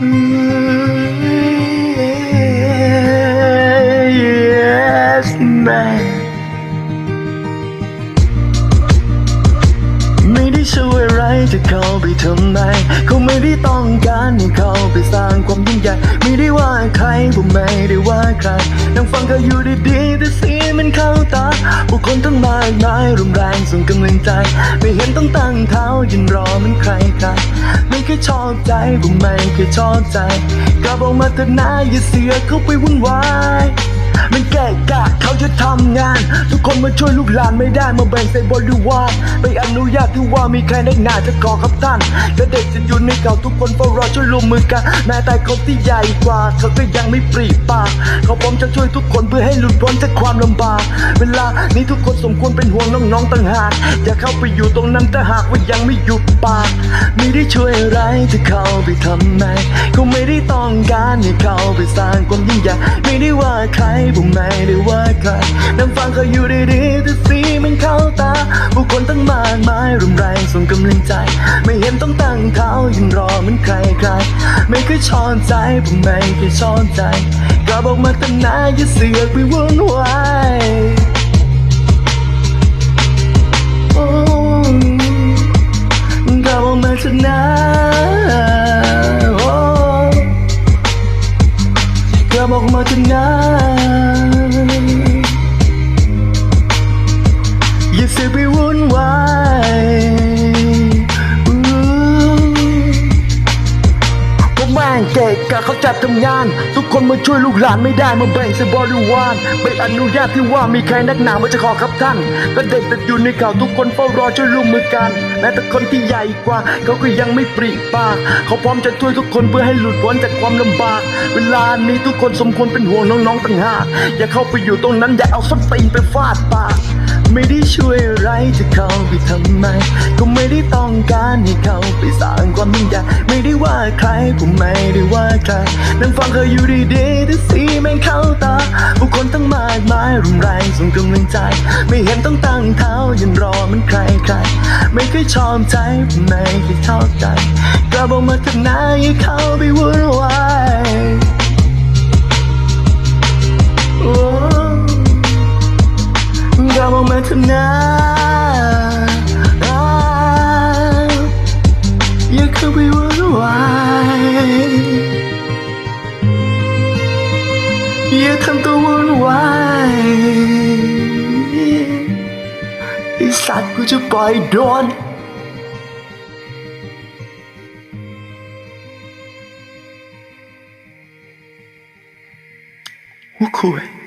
Yes, man ไม่ได้ช่วยอะไรจะเข้าไปทำไมเขาไม่ได้ต้องการให้เขาไปสร้างความยิ่งใหญ่ไม่ได้ว่าใครผมไม่ได้ว่าใครนั่งฟังเขาอยู่ดีๆแต่เสีย มันเข้าตา ผู้คนทั้งมากมายรุมแรงส่งกำลังใจ ไม่เห็นต้องตั้งเท้ายืนรอเหมันใครใครไม่เคยชอบใจผมไม่เคยชอบใจกลับออกมาเถอะนะอย่าเสียเข้าไปวุ่นวายมันแก ทำงาน ทุกคนมาช่วยลูกหลานไม่ได้มาแบ่งใส่บริวารไปอนุญาตที่ว่ามีใครได้หนาจะขอครับท่านและเด็กจะอยู่ในเก่าทุกคนเฝ้ารอช่วยรวมมือกันแม้แต่คนที่ใหญ่กว่าเขาก็ยังไม่ปรีปากเขาพร้อมจะช่วยทุกคนเพื่อให้หลุดพ้นจากความลำบากเวลานี้ทุกคนสมควรเป็นห่วงน้องๆต่างหากอย่าเข้าไปอยู่ตรงนั้นถ้าหากว่ายังไม่หยุดปากไม่ได้ช่วยอะไรจะเข้าไปทำไมเขาไม่ได้ต้องการให้เขาไปสร้างความยิ่งใหญ่ไม่ได้ว่าใครผมไม่ได้ว่าใครนั่งฟังเขาอยู่ดีๆแต่สีมันเข้าตา ผู้คนตั้งมากมายรุมแรงส่งกำลังใจ ไม่เห็นต้องตั้งเขายืนรอเหมันใครใครๆไม่เคยชอนใจผมไม่เคยชอนใจกลับออกมาตั้งนานอย่าเสือกไปวุ่นวาย กะกะเขาจัดทำงาน ทุกคนมาช่วยลูกหลานไม่ได้มาแบ่งใส่บริวารไม่อนุญาตที่ว่ามีใครนักหนามาจะขอครับท่าน ก็เด็กแต่อยู่ในเก่าทุกคนเฝ้ารอช่วยร่วมมือกันแม้แต่คนที่ใหญ่กว่า เขาก็ยังไม่ปริปากเขาพร้อมจะช่วยทุกคนเพื่อให้หลุดพ้นจากความลำบาก เวลานี้ทุกคนสมควรเป็นห่วงน้องๆต่างหากอย่าเข้าไปอยู่ตรงนั้นอย่าเอาส้นตีนไปฟาดปาก ไม่ได้ช่วยอะไรจะเข้าไปทำไม ก็ไม่ได้ต้องการให้เขาไปสร้างความยิ่งใหญ่ไม่ได้ว่าใครผมไม่ได้ว่าใครนั่งฟังเขาอยู่ดีๆแต่สีแม่งเข้าตาผู้คนตั้งมากมายรุมแรงส่งกำลังใจ ไม่เห็นต้องตั้งเท้ายืนรอเหมันใครใครไม่เคยชอบใจผมไม่เคยชอบใจกลับออกมาเถอะนะอย่าเข้าไปวุ่นวาย อย่าทำตัววุ่นวายไอสัตว์กูจะปล่อยโดนโอ้คุย